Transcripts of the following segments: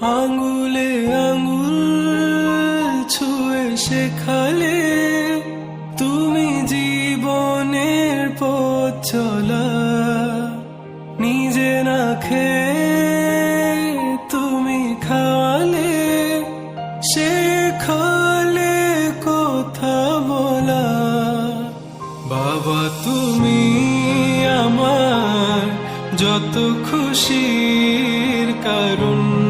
আঙ্গুলে আঙ্গুল ছুঁয়ে শেখালে তুমি জীবনের পথ চলা। নিজে না তুমি খাওয়ালে, শেখালে কথা বলা। বাবা তুমি আমার যত খুশির কারণ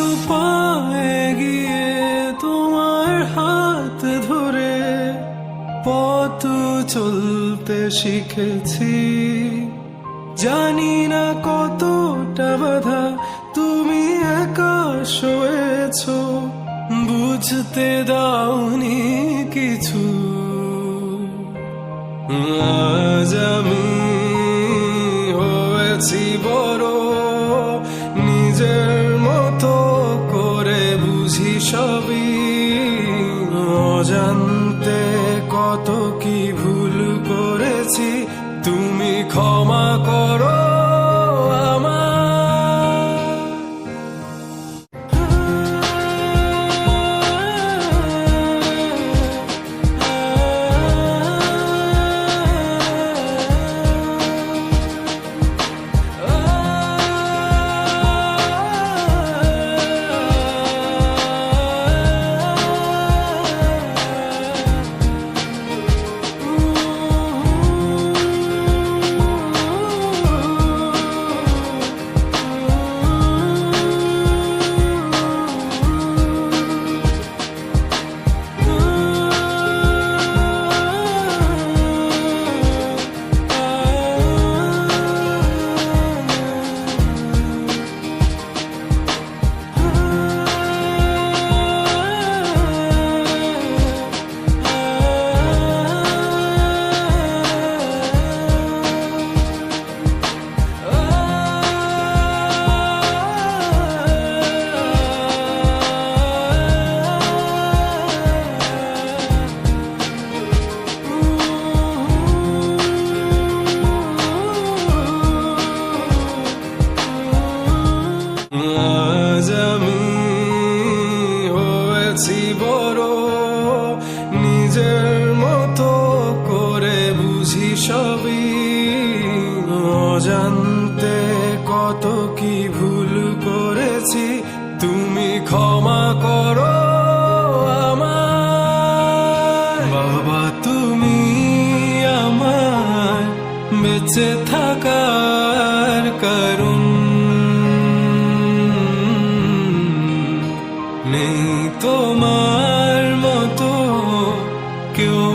দুপা দুপা এগিয়ে তোমার হাত ধরে পথ চলতে শিখেছি। জানি না কতটা বাধা তুমি একা শোয়েছ বুঝতে দাওনি কিছু। আজ আমি হয়েছি বড় নিজের বেঁচে থাকার কারণ নেই তোমার মতো কেউ